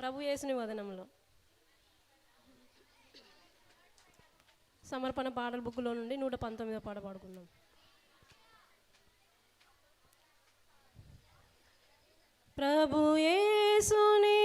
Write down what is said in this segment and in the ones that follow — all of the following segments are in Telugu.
ప్రభు యేసుని వదనంలో. సమర్పణ పాటల బుక్లో నుండి నూట పంతొమ్మిదో పాట పాడుకున్నాం ప్రభు యేసుని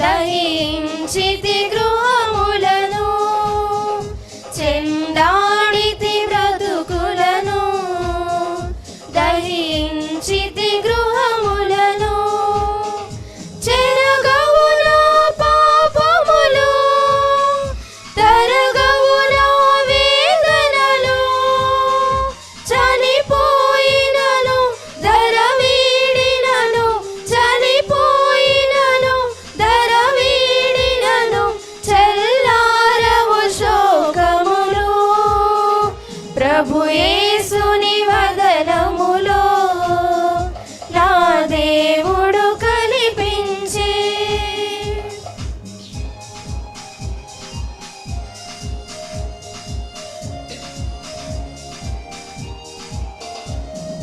దహించితి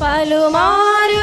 పలుమారు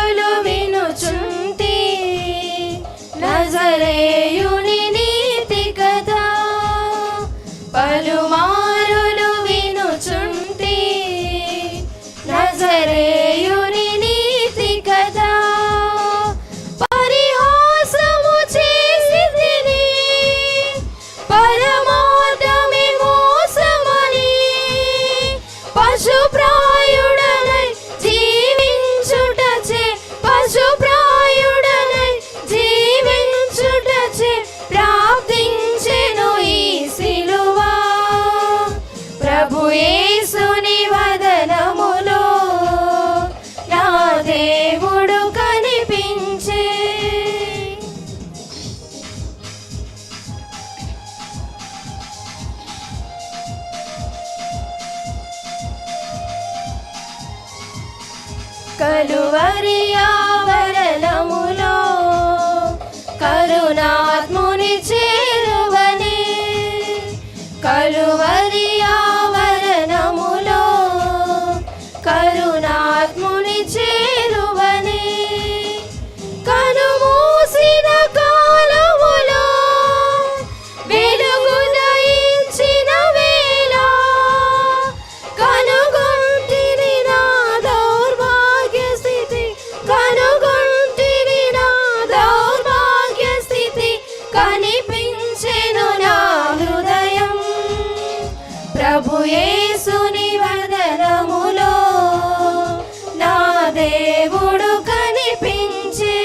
కలువరి ఆవరణములో కరుణాత్ముని చేరువని కలువ ప్రభు యేసుని వదనములో నా దేవుడు కనిపించే.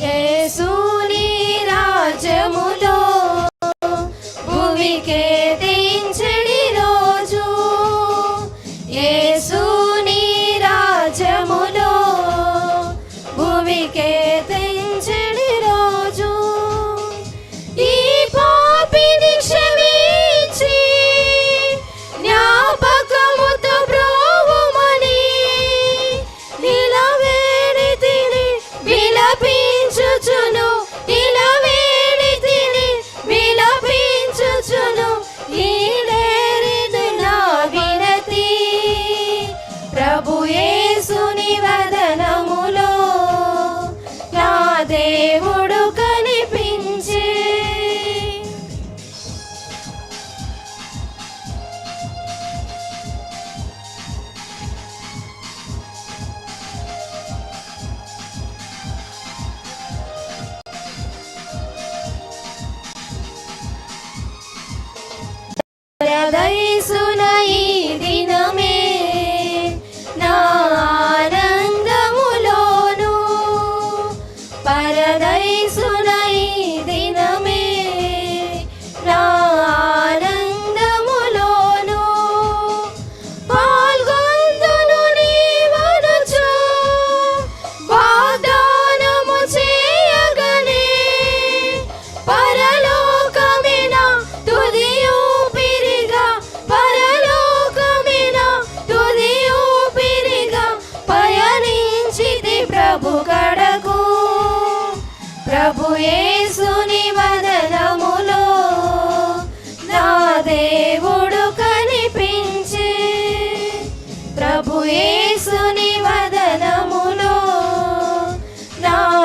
యేసుని రాజములో be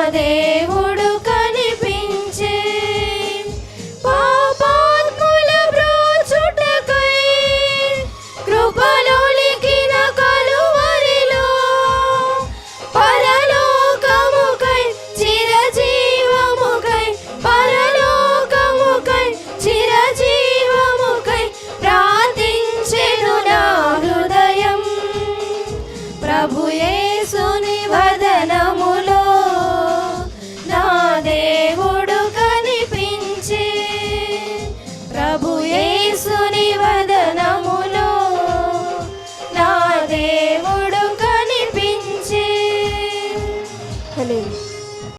నా